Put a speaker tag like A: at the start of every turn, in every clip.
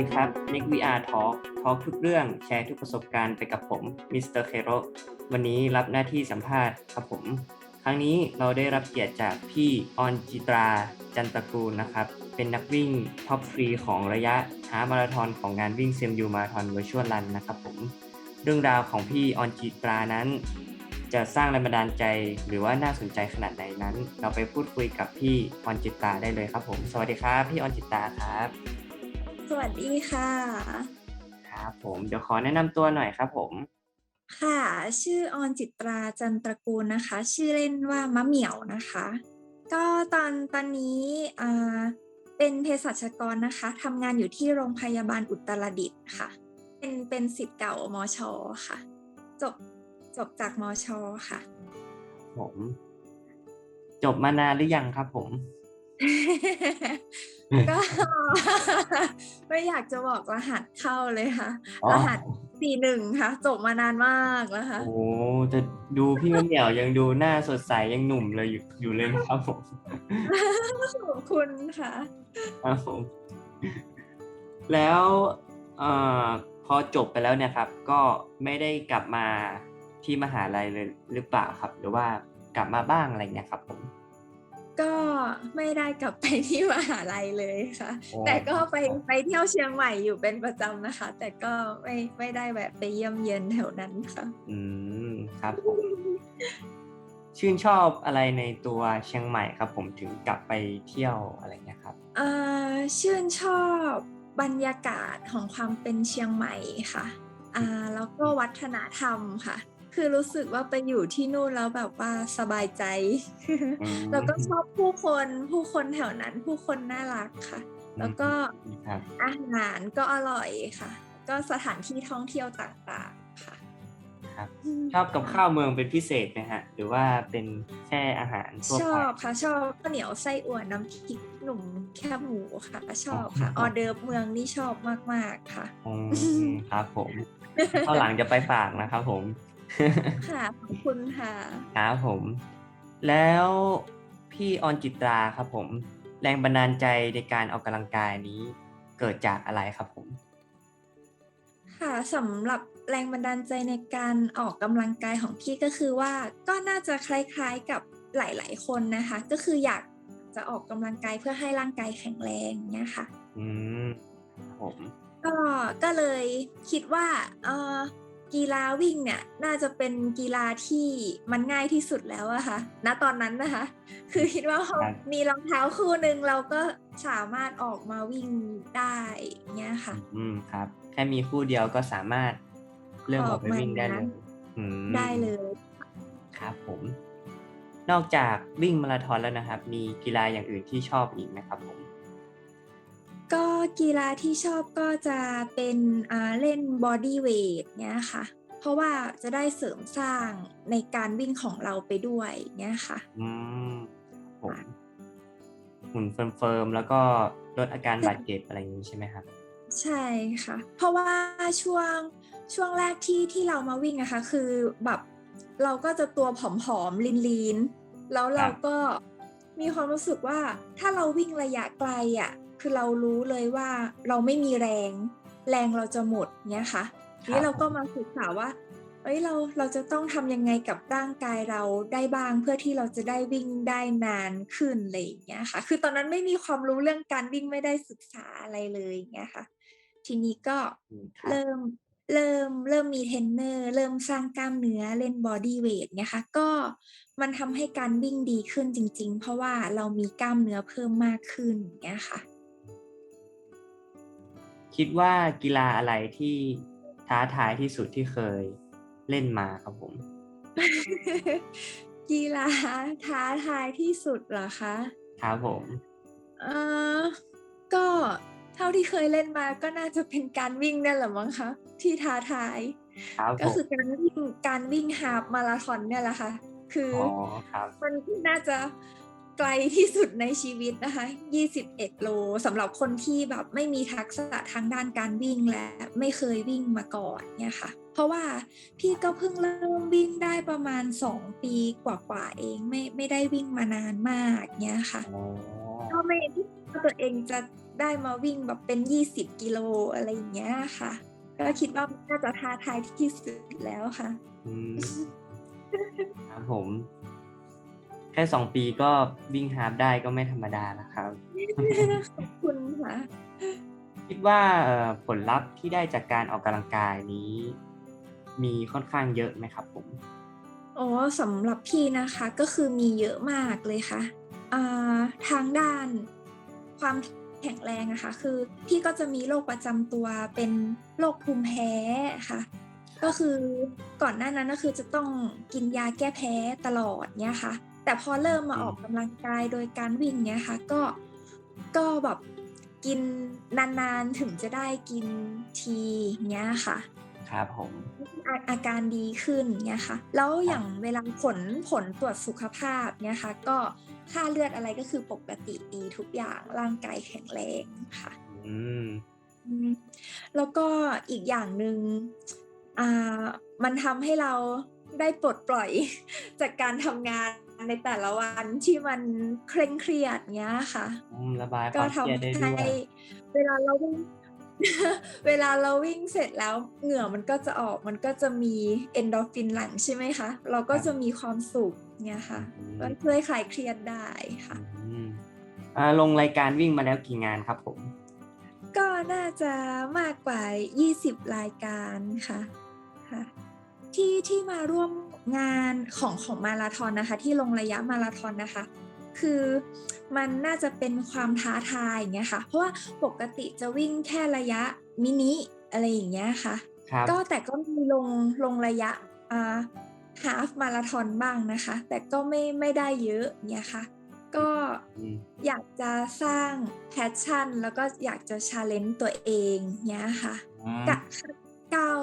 A: ดีครับ Nick VR Talk Talk ทุกเรื่องแชร์ทุกประสบการณ์ไปกับผมมิสเตอร์เคโรวันนี้รับหน้าที่สัมภาษณ์ครับผม ครั้งนี้เราได้รับเกียรติจากพี่ออนจิตราจันตะกูลนะครับ เป็นนักวิ่งท็อปฟรีของระยะฮามาราธอนของงานวิ่ง CMU มาราธอน Virtual Run นะครับผม เรื่องราวของพี่ออนจิตรานั้น จะสร้างแรงบันดาลใจหรือว่าน่าสนใจขนาดไหนนั้น เราไปพูดคุยกับพี่ออนจิตราได้เลยครับผม สวัสดีครับ พี่ออนจิตราครับ
B: สวัสดีค่ะ
A: ครับผมเดี๋ยวขอแนะนำตัวหน่อยครับผม
B: ค่ะ ชื่อออนจิตราจันตระกูลนะคะ ชื่อเล่นว่ามะเหมี่ยวนะคะ ก็ตอนตอนนี้อ่าเป็นเภสัชกรนะคะทำงานอยู่ที่โรงพยาบาลอุตรดิตถ์ค่ะ เป็นเป็นสิทธิ์เก่ามชค่ะ จบจบจากมชค่ะ
A: ผม จบมานานหรือยังครับผม
B: ก็ไม่อยากจะบอกรหัสเข้าเลยค่ะ
A: อ๋อ
B: รหัสสี่หนึ่งค่ะ จบมานานมากแล้วค่ะ
A: โอ้จะดูพี่มะเหมี่ยวยังดูหน้าสดใสยังหนุ่มเลยอยู่อยู่เลยนะครับผม
B: ขอบคุณค่ะ
A: ครับผมแล้วเอ่อพอจบไปแล้วเนี่ยครับ ก็ไม่ได้กลับมาที่มหาลัยเลยหรือเปล่าครับ หรือว่ากลับมาบ้างอะไรเงี้ยครับผม
B: ก็ไม่ได้กลับไปที่มหาลัยเลยค่ะ
A: โอ้
B: แต่ก็ไปไปเที่ยวเชียงใหม่อยู่เป็นประจำนะคะ แต่ก็ไม่ไม่ได้แบบไปเยี่ยมเยียนแถวนั้นค่ะ
A: อืมครับผมชื่นชอบอะไรในตัวเชียงใหม่ครับ ผมถึงกลับไปเที่ยวอะไรเงี้ยครับ
B: เอ่อชื่นชอบบรรยากาศของความเป็นเชียงใหม่ค่ะ อ่าแล้วก็วัฒนธรรมค่ะ คือรู้สึกว่าไปอยู่ที่นู่นแล้วแบบว่าสบายใจ
A: อืม
B: แล้วก็ชอบผู้คนผู้คนแถวนั้น ผู้คนน่ารักค่ะ แล้วก็
A: ครับ
B: อาหารก็อร่อยค่ะ ก็สถานที่ท่องเที่ยวต่างๆค่ะ
A: ครับชอบกับข้าวเมืองเป็นพิเศษไหมฮะหรือว่าเป็นแค่อาหารทั่ว
B: ช
A: ไป
B: อบค่ะ ชอบข้าวเหนียวไส้อั่วน้ำพริกหนุ่มแคบหมูค่ะ ชอบค่ะ
A: อ๋
B: อ
A: อ
B: อเดิร์ฟเมืองนี่ชอบมากๆค่ะ
A: อืมครับผมข้าวหลังจะไปฝากนะครับผม
B: ค่ะขอบคุณค่ะ
A: ครับผม แล้วพี่ออนจิตราครับผม แรงบันดาลใจในการออกกำลังกายนี้เกิดจากอะไรครับผม
B: ค่ะสำหรับแรงบันดาลใจในการออกกำลังกายของพี่ก็คือว่าก็น่าจะคล้ายๆกับหลายๆคนนะคะ ก็คืออยากจะออกกำลังกายเพื่อให้ร่างกายแข็งแรงเนี่ยค่ะ
A: อืมครับผม
B: ก็ก็เลยคิดว่าเออ กีฬาวิ่งเนี่ยน่าจะเป็นกีฬาที่มันง่ายที่สุดแล้วอะค่ะ ณ ตอนนั้นนะคะ คือคิดว่าพอมีรองเท้าคู่หนึ่งเราก็สามารถออกมาวิ่งได้เงี้ยค่ะ
A: อืมครับ แค่มีคู่เดียวก็สามารถเริ่มออกไปวิ่งได้เลยอืม
B: ได้เลย
A: ครับผม นอกจากวิ่งมาราธอนแล้วนะครับ มีกีฬาอย่างอื่นที่ชอบอีกไหมครับผม
B: ก็กีฬาที่ชอบก็จะเป็นอ่าเล่นบอดี้เวทเนี้ยค่ะ เพราะว่าจะได้เสริมสร้างในการวิ่งของเราไปด้วยเนี้ยค่ะ
A: อืมผมหุ่นเฟิร์มๆแล้วก็ลดอาการบาดเจ็บอะไรอย่างนี้ใช่ไหมครับ
B: ใช่ค่ะ เพราะว่าช่วงช่วงแรกที่ที่เรามาวิ่งอะค่ะคือแบบเราก็จะตัวผอมๆลีนๆแล้วเราก็มีความรู้สึกว่าถ้าเราวิ่งระยะไกลอะ คือเรารู้เลยว่าเราไม่มีแรง แรงเราจะหมดเนี้ยค่ะ
A: ครับ
B: นี่เราก็มาศึกษาว่าเอ้ยเราเราจะต้องทำยังไงกับร่างกายเราได้บ้างเพื่อที่เราจะได้วิ่งได้นานขึ้นอะไรอย่างเงี้ยค่ะ คือตอนนั้นไม่มีความรู้เรื่องการวิ่งไม่ได้ศึกษาอะไรเลยอย่างเงี้ยค่ะ ทีนี้ก็
A: อืมครับ
B: เริ่มเริ่มเริ่มมีเทรนเนอร์เริ่มสร้างกล้ามเนื้อเล่นบอดี้เวทเนี่ยค่ะก็มันทำให้การวิ่งดีขึ้นจริง ๆ เพราะว่าเรามีกล้ามเนื้อเพิ่มมากขึ้นอย่างเงี้ยค่ะ
A: คิดว่ากีฬาอะไรที่ท้าทายที่สุดที่เคยเล่นมาครับผม
B: กีฬาท้าทายที่สุดเหรอคะ
A: ครับผม
B: เออก็เท่าที่เคยเล่นมาก็น่าจะเป็นการวิ่งนั่นแหละมั้งคะที่ท้าทาย
A: ครับผ
B: ก็
A: ม
B: คือการวิ่งการวิ่งฮาล์ฟมาราธอนเนี่ยแหละค่ะ คืออ
A: อ๋อครับ
B: มันน่าจะ ไกลที่สุดในชีวิตนะคะ 21 โลสำหรับคนที่แบบไม่มีทักษะทางด้านการวิ่งและไม่เคยวิ่งมาก่อนเนี่ยค่ะ เพราะว่าพี่ก็เพิ่งเริ่มวิ่งได้ประมาณ 2 ปีกว่าๆเองไม่ไม่ได้วิ่งมานานมากเนี่ยค่ะ
A: อ๋อ
B: ก็ไม่คิดว่าตัวเองจะได้มาวิ่งแบบเป็นยี่สิบกิโลอะไรอย่างเงี้ยค่ะ ก็คิดว่าน่าจะท้าทายที่สุดแล้วค่ะ
A: อืมครับผม แค่สองปีก็วิ่งฮาล์ฟได้ก็ไม่ธรรมดาแล้วครับ
B: ขอบคุณค่ะ
A: คิดว่าเอ่อผลลัพธ์ที่ได้จากการออกกำลังกายนี้ มีค่อนข้างเยอะไหมครับผม
B: อ๋อสำหรับพี่นะคะก็คือมีเยอะมากเลยค่ะอ่าทางด้านความแข็งแรงอะค่ะคือพี่ก็จะมีโรคประจำตัวเป็นโรคภูมิแพ้ค่ะ ก็คือก่อนหน้านั้นก็คือจะต้องกินยาแก้แพ้ตลอดเนี้ยค่ะ แต่พอเริ่มมา
A: อืม
B: ออกกำลังกายโดยการวิ่งเนี้ยค่ะ ก็ก็แบบกินนานๆถึงจะได้กินทีเนี้ยค่ะ
A: ครับผม
B: อาอาการดีขึ้นเนี่ยค่ะ แล้วอย่างเวลาผลผลตรวจสุขภาพเนี่ยค่ะ ก็ค่าเลือดอะไรก็คือปกติดีทุกอย่างร่างกายแข็งแรงค่ะ
A: อืม
B: อืมแล้วก็อีกอย่างหนึ่งอ่ามันทำให้เราได้ปลดปล่อยจากการทำงาน ในแต่ละวันที่มันเคร่งเครียดเนี้ยค่ะ
A: อืมระบายค
B: ก็
A: วามเครียด
B: ทำ
A: ได้
B: ให้
A: ด้วย
B: เวลาเราวิ่งเวลาเราวิ่งเสร็จแล้วเหงื่อมันก็จะออกมันก็จะมีเอนโดรฟินหลั่งใช่ไหมคะ เราก็จะมีความสุขเนี่ยค่ะ
A: อืม
B: ก็ช่วยคลายเครียดได้ค่ะ
A: อืมอ่าลงรายการวิ่งมาแล้วกี่งานครับผม
B: ก็น่าจะมากกว่า 20 รายการค่ะค่ะ ที่ที่มาร่วมงานของของมาราธอนนะคะ ที่ลงระยะมาราธอนนะคะ คือมันน่าจะเป็นความท้าทายอย่างเงี้ยค่ะ เพราะว่าปกติจะวิ่งแค่ระยะมินิอะไรอย่างเงี้ยค่ะ
A: ครับ
B: ก็แต่ก็มีลงลงระยะอ่าฮาฟมาราธอนบ้างนะคะ แต่ก็ไม่ไม่ได้เยอะเนี่ยค่ะ ก็
A: อืม
B: อยากจะสร้างแพชชั่น แล้วก็อยากจะชาเลนจ์ตัวเองเนี่ยค่ะ
A: อืม
B: กะ ก้าว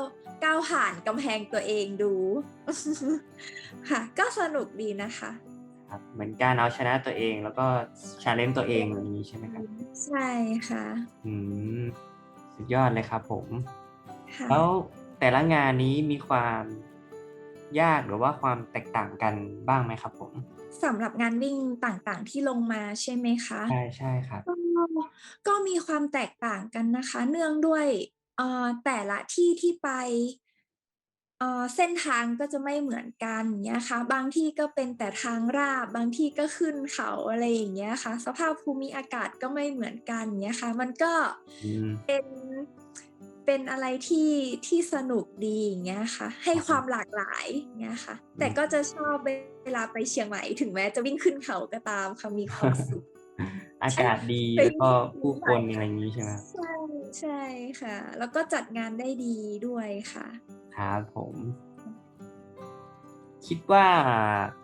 B: ก้าวผ่านกำแพงตัวเองดู ค่ะ ก็สนุกดีนะคะ
A: ครับเหมือนการเอาชนะตัวเองแล้วก็ชาเลนจ์ตัวเองอย่างนี้ใช่ไหมครับ
B: ใช่ค่ะ
A: อืมสุดยอดเลยครับผม
B: ค่ะ
A: แล้วแต่ละงานนี้มีความยากหรือว่าความแตกต่างกันบ้างไหมครับผม
B: สำหรับงานวิ่งต่างๆที่ลงมาใช่ไหมคะ
A: ใช่ใช่ครับ
B: ก็ก็มีความแตกต่างกันนะคะ เนื่องด้วยเอ่อ แต่ละที่ที่ไปเอ่อเส้นทางก็จะไม่เหมือนกันอย่างเงี้ยค่ะบางที่ก็เป็นแต่ทางราบบางที่ก็ขึ้นเขาอะไรอย่างเงี้ยค่ะ สภาพภูมิอากาศก็ไม่เหมือนกันอย่างเงี้ยค่ะ มันก็
A: อืม
B: เป็นเป็นอะไรที่ที่สนุกดีอย่างเงี้ยค่ะ ให้ความหลากหลายอย่างเงี้ยค่ะ แต่ก็จะชอบเวลาไปเชียงใหม่ถึงแม้จะวิ่งขึ้นเขาก็ตามค่ะมีความสุข
A: อากาศดี
B: เป็น
A: แล้วก็ผู้คนอะไรอย่างนี้ใช่ไหม ครับ
B: ใช่ใช่ค่ะ แล้วก็จัดงานได้ดีด้วยค่ะ
A: ครับผม คิดว่า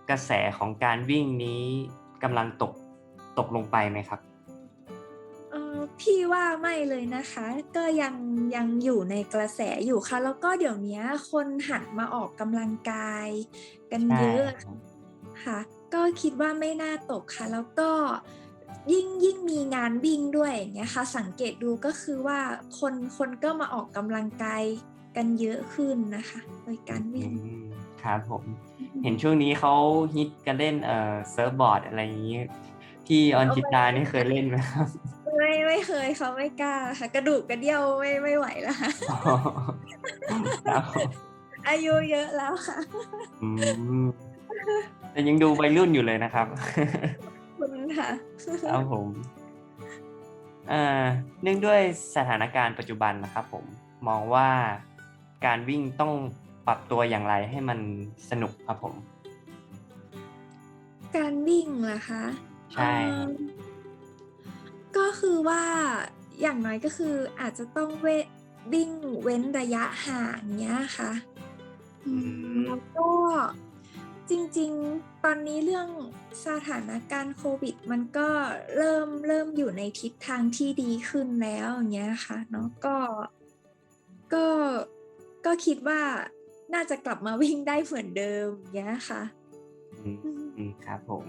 A: กระแสของการวิ่งนี้กำลังตกตกลงไปไหมครับ
B: เออพี่ว่าไม่เลยนะคะ ก็ยังยังอยู่ในกระแสอยู่ค่ะ แล้วก็เดี๋ยวนี้คนหันมาออกกำลังกายกัน
A: ใช่
B: เยอะ
A: ครับ
B: ค่ะ ก็คิดว่าไม่น่าตกค่ะ แล้วก็ ยิ่งยิ่งมีงานวิ่งด้วยอย่างเงี้ยค่ะสังเกตดูก็คือว่าคนคนก็มาออกกำลังกายกันเยอะขึ้นนะคะโดยการวิ่ง
A: อืมครับผมเห็นช่วงนี้เขาฮิตกันเล่นเอ่อเซิร์ฟบอร์ดอะไรอย่างนี้ที่ออนจิตานี่เคยเล่นไหมครับ
B: ไม่ไม่เคยเขาไม่กล้าค่ะ กระดูกกระเดี่ยวไม่ไม่ไหวแล้วค่ะ
A: ครับผม
B: อายุเยอะแล้วค่ะ
A: อืมแต่ยังดูวัยรุ่นอยู่เลยนะครับ
B: คุณค่ะ
A: ครับผมเอ่อเนื่องด้วยสถานการณ์ปัจจุบันนะครับผมมองว่าการวิ่งต้องปรับตัวอย่างไรให้มันสนุกครับผม
B: การวิ่งเหรอคะ
A: ใช่ครับ
B: เอิ่มก็คือว่าอย่างน้อยก็คืออาจจะต้องเววิ่งเว้นระยะห่างเนี้ยค่ะอืมแล้วก็ จริงๆ ตอนนี้เรื่องสถานการณ์โควิด มันก็เริ่มเริ่มอยู่ในทิศทางที่ดีขึ้นแล้วอย่างเงี้ยค่ะเนาะก็ก็ก็คิดว่าน่าจะกลับมาวิ่งได้เหมือนเดิมอย่างเงี้ยค่ะ
A: อืมอืมครับผม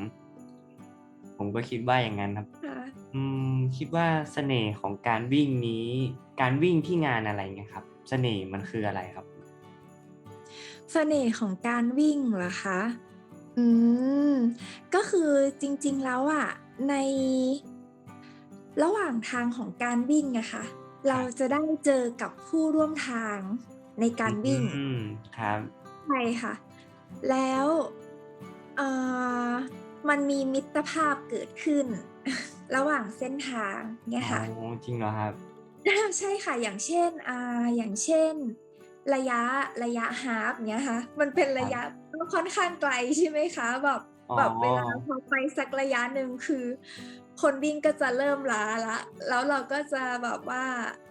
A: ผมก็คิดว่าอย่างนั้นครับ
B: ค่ะ
A: อืม คิดว่าเสน่ห์ของการวิ่งนี้ การวิ่งที่งานอะไรเงี้ยครับ เสน่ห์มันคืออะไรครับ
B: เสน่ห์ของการวิ่งเหรอคะ อืม ก็คือจริงๆแล้วอะในระหว่างทางของการวิ่งอะค่ะเราจะได้เจอกับผู้ร่วมทางในการวิ่ง
A: อืมครับ
B: ใช่ค่ะ แล้วเอ่อมันมีมิตรภาพเกิดขึ้น ระหว่างเส้นทางเนี่ยค่ะ
A: อ๋อจริงเหรอครับ
B: ใช่ค่ะ อย่างเช่นอ่าอย่างเช่น ระยะระยะฮาล์ฟเนี้ยค่ะ มันเป็นระยะก็ค่อนข้างไกลใช่ไหมคะแบบ
A: อ๋อ
B: แบบเวลาพอไปสักระยะหนึ่งคือ คนวิ่งก็จะเริ่มล้าละ แล้วเราก็จะแบบว่า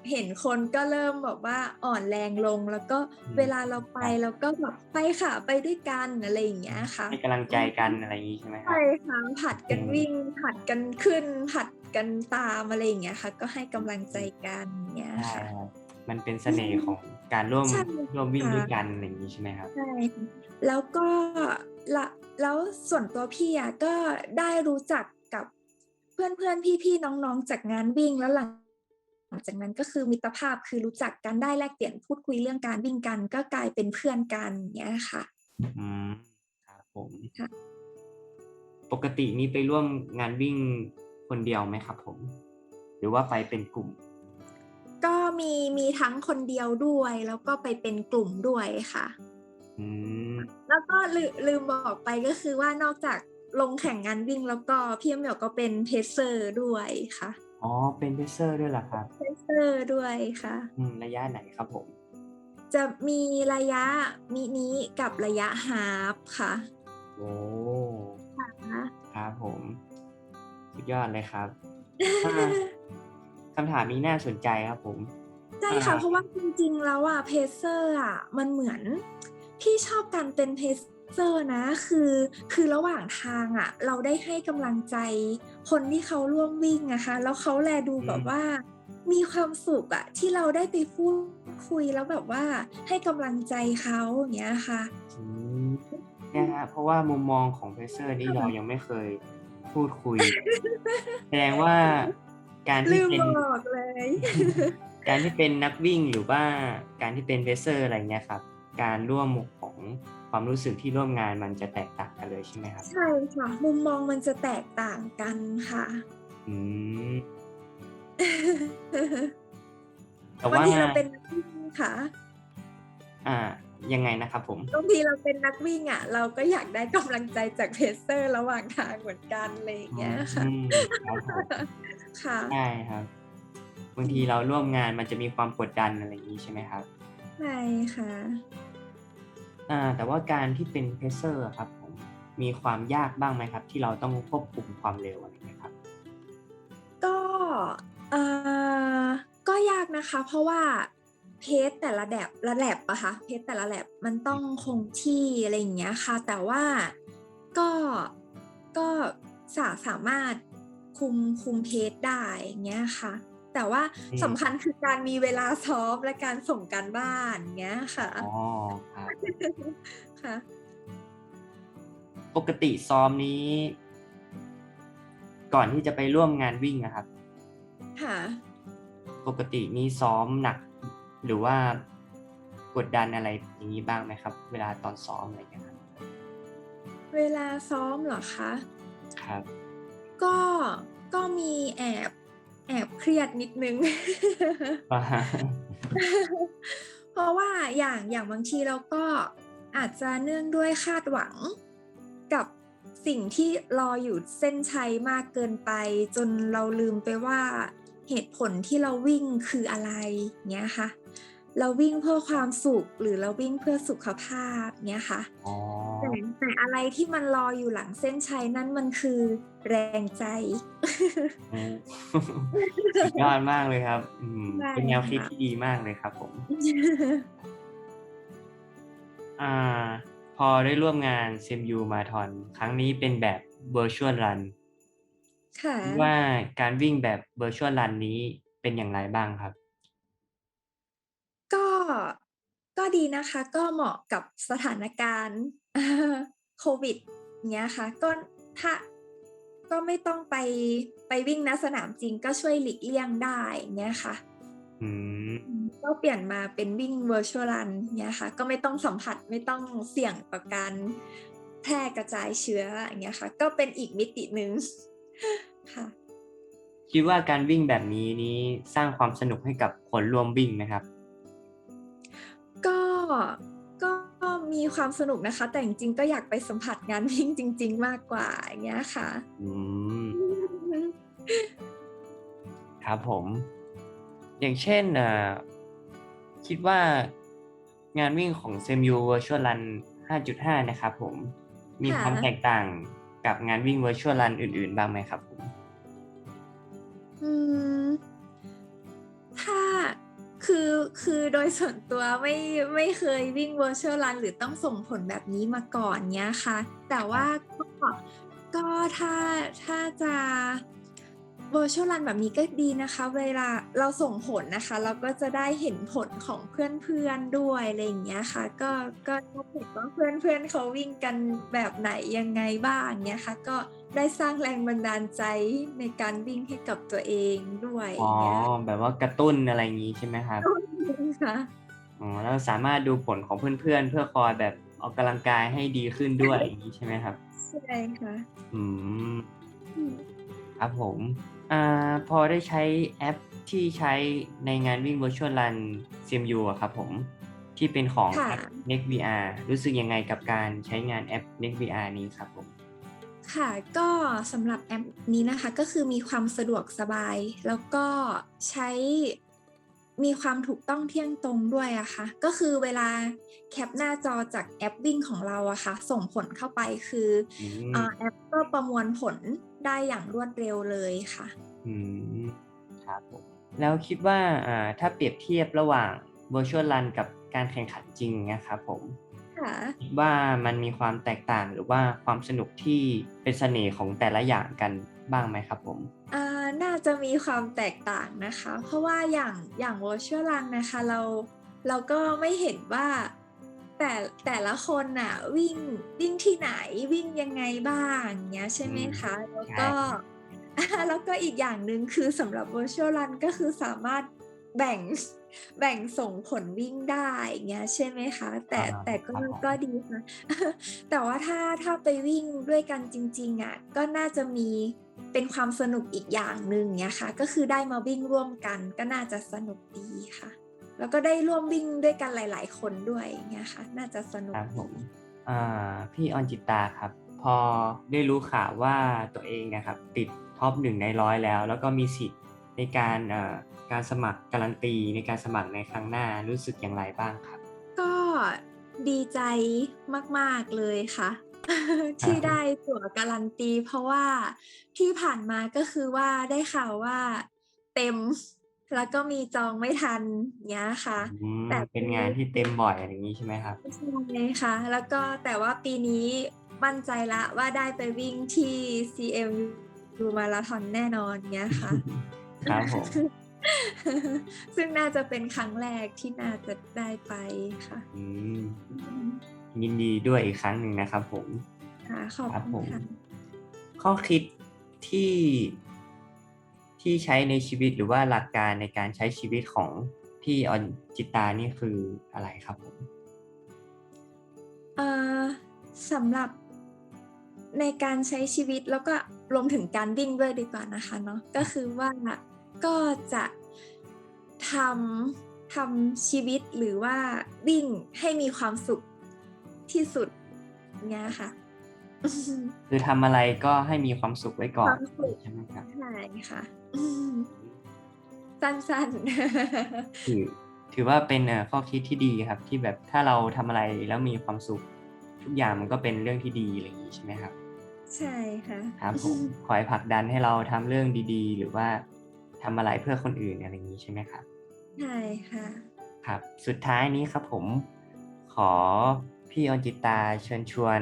B: เห็นคนก็เริ่มแบบว่าอ่อนแรงลง แล้วก็เวลาเราไปเราก็แบบไปค่ะไปด้วยกันอะไรอย่างเงี้ยค่ะ
A: ให้กำลังใจกันอะไรอย่างนี้ใช่ไหมครับ
B: ใช่ค่ะผัดกัน
A: อืม
B: วิ่งผัดกันขึ้นผัดกันตามอะไรอย่างเงี้ยค่ะ ก็ให้กำลังใจกันเนี้ย
A: ใช่
B: ค่ะ
A: ครับ มันเป็นเสน่ห์ของการร่วม
B: ใช่
A: ร่วมวิ่ง
B: ค่ะ
A: ด้วยกันอะไรอย่างนี้ใช่ไหมครับ
B: ใช่ค่ะแล้วก็ละแล้วส่วนตัวพี่อะก็ได้รู้จักกับเพื่อนเพื่อนพี่พี่ๆน้องๆจากงานวิ่งแล้วหลังหลังจากนั้นก็คือมิตรภาพคือรู้จักกันได้แลกเปลี่ยนพูดคุยเรื่องการวิ่งกัน ก็กลายเป็นเพื่อนกันเนี้ยค่ะ
A: อืมครับผม
B: ค่ะ
A: ปกตินี้ไปร่วมงานวิ่งคนเดียวไหมครับผม หรือว่าไปเป็นกลุ่ม
B: ก็มีมีทั้งคนเดียวด้วย แล้วก็ไปเป็นกลุ่มด้วยค่ะ
A: อืม
B: แล้วก็ลืมลืมบอกไปก็คือว่านอกจากลงแข่งงานวิ่งแล้วก็พี่เหมียวก็เป็นเพเซอร์ด้วยค่ะ
A: อ๋อเป็นเพเซอร์ด้วยเหรอครับ
B: เพเซอร์ด้วยค่ะ
A: อืมระยะไหนครับผม
B: จะมีระยะมินิกับระยะฮาล์ฟค่ะ
A: โอ้ครับผม สุดยอดเลยครับอ่า คำถามนี้น่าสนใจครับผม
B: ใช่ค่ะ
A: อ่า
B: เพราะว่าจริงๆ แล้วอะเพเซอร์อะมันเหมือนพี่ชอบการเป็นเพเซอร์นะคือคือระหว่างทางอะ เราได้ให้กำลังใจคนที่เขาร่วมวิ่งนะคะแล้วเขาแลดูแบบว่ามีความสุขอะที่เราได้ไปพูดคุยแล้วแบบว่าให้กำลังใจเขาอย่างเงี้ยค่ะ
A: อืมเนี่ยฮะเพราะว่ามุมมองของเพเซอร์นี่
B: ค่ะ
A: เรายังไม่เคยพูดคุย แสดงว่า การ
B: ลื
A: ที่
B: ม
A: เป็น
B: บอกเลย
A: การที่เป็นนักวิ่งหรือว่าการที่เป็นเพเซอร์อะไรเงี้ยครับ การร่วมของความรู้สึกที่ร่วมงานมันจะแตกต่างกันเลยใช่ไหมครับ
B: ใช่ค่ะ มุมมองมันจะแตกต่างกันค่ะ
A: อืมแต่
B: บาง
A: ว่า
B: ทีเราเป็นนักวิ่งค่ะ
A: อ่า ยังไงนะครับผม
B: บางทีเราเป็นนักวิ่งอะ เราก็อยากได้กำลังใจจากเพเซอร์ระหว่างทางเหมือนกันอะไรอย่างเงี้ยค่ะ
A: อืมครับผม
B: ค่ะ
A: ใช่ครับ บางทีเราร่วมงานมันจะมีความกดดันอะไรอย่างนี้ใช่ไหมครับ
B: ใช่ค่ะ
A: อ่า แต่ว่าการที่เป็นเพเซอร์ครับผมมีความยากบ้างไหมครับ ที่เราต้องควบคุมความเร็วอะไรอย่างเงี้ยครับ
B: ก็เอ่อก็ยากนะคะ เพราะว่าเพจแต่ละแดบละแลบอะคะเพจแต่ละแลบมันต้องคงที่อะไรอย่างเงี้ยค่ะ แต่ว่าก็ก็สาสามารถ คุมคุมเพจได้อย่างเงี้ยค่ะ แต่ว่า
A: อืม
B: สำคัญคือการมีเวลาซ้อมและการส่งการบ้านอย่างเงี้ยค่ะ
A: อ๋อครับ
B: ค่ะ
A: ปกติซ้อมนี้ ก่อนที่จะไปร่วมงานวิ่งนะครับ
B: ค่ะ
A: ปกตินี่ซ้อมหนัก หรือว่ากดดันอะไรอย่างนี้บ้างไหมครับ เวลาตอนซ้อมอะไรอย่างเงี้ยครับ
B: เวลาซ้อมเหรอคะ
A: ครับ
B: ก็ ก็มีแอบแอบเครียดนิดนึง
A: ว่า
B: เพราะว่าอย่างอย่างบางทีเราก็อาจจะเนื่องด้วยคาดหวังกับสิ่งที่รออยู่เส้นชัยมากเกินไป จนเราลืมไปว่าเหตุผลที่เราวิ่งคืออะไรเนี้ยค่ะ เราวิ่งเพื่อความสุขหรือเราวิ่งเพื่อสุขภาพเนี้ยค่ะ
A: อ๋อ
B: แต่แต่อะไรที่มันรออยู่หลังเส้นชัยนั่นมันคือแรงใจ
A: อืมสุดยอดมากเลยครับอืม
B: ได้
A: เป็นแนวคิด
B: ค่ะ
A: ที่ดีมากเลยครับผมอ่า พอได้ร่วมงาน CMU มาทอนครั้งนี้เป็นแบบ Virtual Run
B: ค่ะ
A: คิดว่าการวิ่งแบบ Virtual Run นี้เป็นอย่างไรบ้างครับ
B: ก็ก็ดีนะคะก็เหมาะกับสถานการณ์โควิดเนี้ยค่ะก็ถ้าก็ไม่ต้องไปไปวิ่งณสนามจริงก็ช่วยหลีกเลี่ยงได้เนี้ยค่ะ
A: อืม
B: ก็เปลี่ยนมาเป็นวิ่ง virtual run เนี้ยค่ะ ก็ไม่ต้องสัมผัสไม่ต้องเสี่ยงต่อการแพร่กระจายเชื้ออย่างเงี้ยค่ะ ก็เป็นอีกมิติหนึ่งค่ะ
A: คิดว่าการวิ่งแบบนี้นี้สร้างความสนุกให้กับคนร่วมวิ่งไหมครับ
B: ก็ก็มีความสนุกนะคะ แต่จริงๆก็อยากไปสัมผัสงานวิ่งจริง ๆ มากกว่าอย่างเงี้ยค่ะ
A: อืมครับผม อย่างเช่นเอ่อคิดว่างานวิ่งของ CMU Virtual Run 5.5 นะครับผม มี
B: ค่ะ
A: ความแตกต่างกับงานวิ่ง Virtual Run อื่น ๆ บ้างไหมครับผม
B: อืมถ้า คือคือโดยส่วนตัวไม่ไม่เคยวิ่ง virtual run หรือต้องส่งผลแบบนี้มาก่อนเนี้ยค่ะ แต่ว่าก็ก็ถ้าถ้าจะ virtual run แบบนี้ก็ดีนะคะ เวลาเราส่งผลนะคะ เราก็จะได้เห็นผลของเพื่อนๆด้วยอะไรอย่างเงี้ยค่ะ ก็ก็ก็เห็นว่าเพื่อนๆเขาวิ่งกันแบบไหนยังไงบ้างเนี้ยค่ะ ก็ได้สร้างแรงบันดาลใจในการวิ่งให้กับตัวเองด้วย
A: อ๋อ
B: เงี้ย
A: แบบว่ากระตุ้นอะไรอย่างนี้ใช่ไหมครับ
B: ค่ะ
A: อ๋อแล้วสามารถดูผลของเพื่อนๆ เพื่อคอยแบบออกกำลังกายให้ดีขึ้นด้วยอย่างนี้ใช่ไหมครับ
B: ใช่ค่ะ
A: อืม
B: อืม
A: ครับผม อ่าพอได้ใช้แอปที่ใช้ในงานวิ่ง Virtual Run CMU อะครับผม ที่เป็นของ
B: ค่ะ
A: แอป Next VR รู้สึกยังไงกับการใช้งานแอป Next VR นี้ครับผม
B: ค่ะ ก็สำหรับแอปนี้นะคะก็คือมีความสะดวกสบาย แล้วก็ใช้มีความถูกต้องเที่ยงตรงด้วยอะค่ะ ก็คือเวลาแคปหน้าจอจากแอปวิ่งของเราอะค่ะ ส่งผลเข้าไปคืออ
A: ม
B: อ่าแอปก็ประมวลผล ได้อย่างรวดเร็วเลยค่ะ
A: อืมครับผมแล้วคิดว่าอ่าถ้าเปรียบเทียบระหว่าง Virtual Run กับการแข่งขันจริงนะครับผม
B: ค่ะ
A: คิดว่ามันมีความแตกต่างหรือว่าความสนุกที่เป็นเสน่ห์ของแต่ละอย่างกันบ้างไหมครับผม
B: อ่าน่าจะมีความแตกต่างนะคะ เพราะว่าอย่างอย่าง virtual run นะคะเราเราก็ไม่เห็นว่า แต่แต่ละคนน่ะวิ่งวิ่งที่ไหนวิ่งยังไงบ้างเงี้ยใช่ไหมคะแล้วก็แล้วก็อีกอย่างหนึ่งคือสำหรับ virtual run ก็คือสามารถแบ่งแบ่งส่งผลวิ่งได้เงี้ยใช่ไหมคะ แต่
A: อ่า
B: แต่ก็
A: ครับผม
B: ก็ดีค่ะแต่ว่าถ้าถ้าไปวิ่งด้วยกันจริงๆอะก็น่าจะมีเป็นความสนุกอีกอย่างหนึ่งเนี่ยค่ะ ก็คือได้มาวิ่งร่วมกันก็น่าจะสนุกดีค่ะ แล้วก็ได้ร่วมวิ่งด้วยกันหลาย ๆ คนด้วยอย่างเงี้ยค่ะ น่าจะสนุก
A: ครับผ
B: ดี
A: มอ่าพี่ออนจิตาครับ พอได้รู้ข่าวว่าตัวเองนะครับ ติดท็อปหนึ่งในร้อยแล้ว แล้วก็มีสิทธิ์ในการเอ่อการสมัครการันตีในการสมัครในครั้งหน้ารู้สึกอย่างไรบ้างครับ
B: ก็ดีใจมาก ๆ เลยค่ะ ที่ได้ตั๋วการันตี เพราะว่าที่ผ่านมาก็คือว่าได้ข่าวว่าเต็ม แล้วก็มีจองไม่ทันเนี้ยค่ะ
A: อืม
B: แต่
A: เป็นงานที่เต็มบ่อยอะไรอย่างนี้ใช่ไหมครับ
B: ใช่ค่ะ แล้วก็แต่ว่าปีนี้มั่นใจละว่าได้ไปวิ่งที่ CMU มาราธอนแน่นอนเนี้ยค่ะ
A: ครับผม
B: ซึ่งน่าจะเป็นครั้งแรกที่น่าจะได้ไปค่ะ
A: อืมยินดีด้วยอีกครั้งหนึ่งนะครับผม
B: ค่ะขอบ
A: ครับผ
B: คุ
A: ม
B: ณค่ะ
A: ข้อคิดที่ ที่ใช้ในชีวิตหรือว่าหลักการในการใช้ชีวิตของพี่ออนจิตานี่คืออะไรครับผม
B: เอ่อสำหรับในการใช้ชีวิตแล้วก็รวมถึงการวิ่งด้วยดีกว่านะคะเนาะก็คือว่าก็จะทำทำชีวิตหรือว่าวิ่งให้มีความสุขที่สุดเงี้ยค่ะ
A: คือทำอะไรก็ให้มีความสุขไว้ก่อน
B: ความสุข
A: ใช่ไหมครับ
B: ใช่ค่ะอืมสั้นๆ
A: ถือถือว่าเป็นเอ่อข้อคิดที่ดีครับ ที่แบบถ้าเราทำอะไรแล้วมีความสุข ทุกอย่างมันก็เป็นเรื่องที่ดีอะไรอย่างนี้ใช่ไหมครับ
B: ใช่ค่ะ
A: ครับผมคอยผลักดันให้เราทำเรื่องดีๆ หรือว่าทำอะไรเพื่อคนอื่นอะไรอย่างนี้ใช่ไหมครับ
B: ใช่ค่ะ
A: ครับ สุดท้ายนี้ครับผมขอพี่ออนจิตาเชิญชวน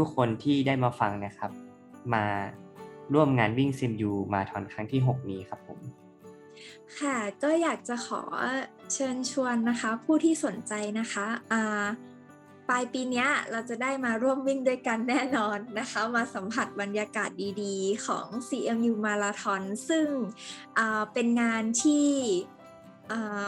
A: ทุกๆคนที่ได้มาฟังนะครับ มาร่วมงานวิ่งซิมยูมาทอนครั้งที่ 6 นี้ครับผม
B: ค่ะก็อยากจะขอเชิญชวนนะคะ ผู้ที่สนใจนะคะอ่าปลายปีนี้เราจะได้มาร่วมวิ่งด้วยกันแน่นอนนะคะ มาสัมผัสบรรยากาศดีๆ ของ CMU Marathon ซึ่งอ่าเป็นงานที่อ่า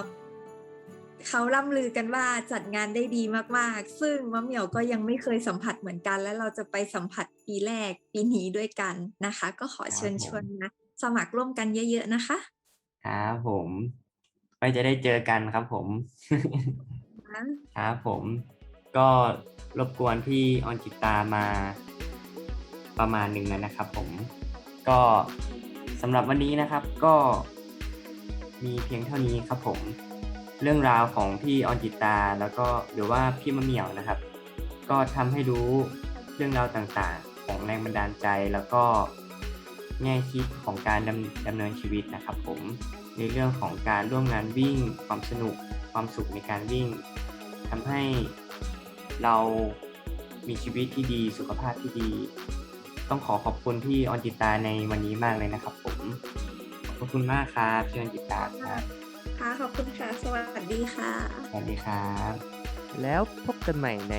B: เขาล่ำลือกันว่าจัดงานได้ดีมากๆ ซึ่งมะเหมี่ยวก็ยังไม่เคยสัมผัสเหมือนกัน และเราจะไปสัมผัสปีแรกปีนี้ด้วยกันนะคะ ก็ขอเชิญชวนนะสมัครร่วมกันเยอะๆนะคะ
A: ครับผมไปจะได้เจอกันครับผมครับผม ก็รบกวนพี่ออนจิตามาประมาณหนึ่งแล้วนะครับผมก็สำหรับวันนี้นะครับก็มีเพียงเท่านี้ครับผม เรื่องราวของพี่ออนจิตาแล้วก็หรือว่าพี่มะเหมี่ยวนะครับ ก็ทำให้รู้เรื่องราวต่างๆ ของแรงบันดาลใจแล้วก็แง่คิดของการดำดำเนินชีวิตนะครับ ผมในเรื่องของการร่วมงานวิ่ง ความสนุกความสุขในการวิ่งทำให้เรามีชีวิตที่ดีสุขภาพที่ดี ต้องขอขอบคุณพี่ออนจิตาในวันนี้มากเลยนะครับ ผมขอบคุณมากครับพี่ออนจิตาครับ
B: ค่ะ ขอบคุณค่ะ สวัสดีค่ะ
A: สวัสดีครับ
C: แล้วพบกันใหม่ใน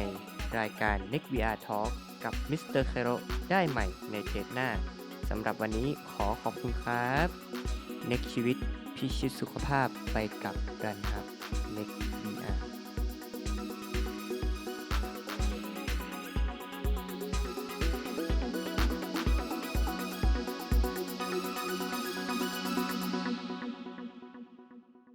C: รายการ Next VR Talk กับมิสเตอร์เคโรได้ใหม่ในเทปหน้าสำหรับวันนี้ขอขอบคุณครับ Next ชีวิตพิชิตสุขภาพไปกับกันครับ Next VR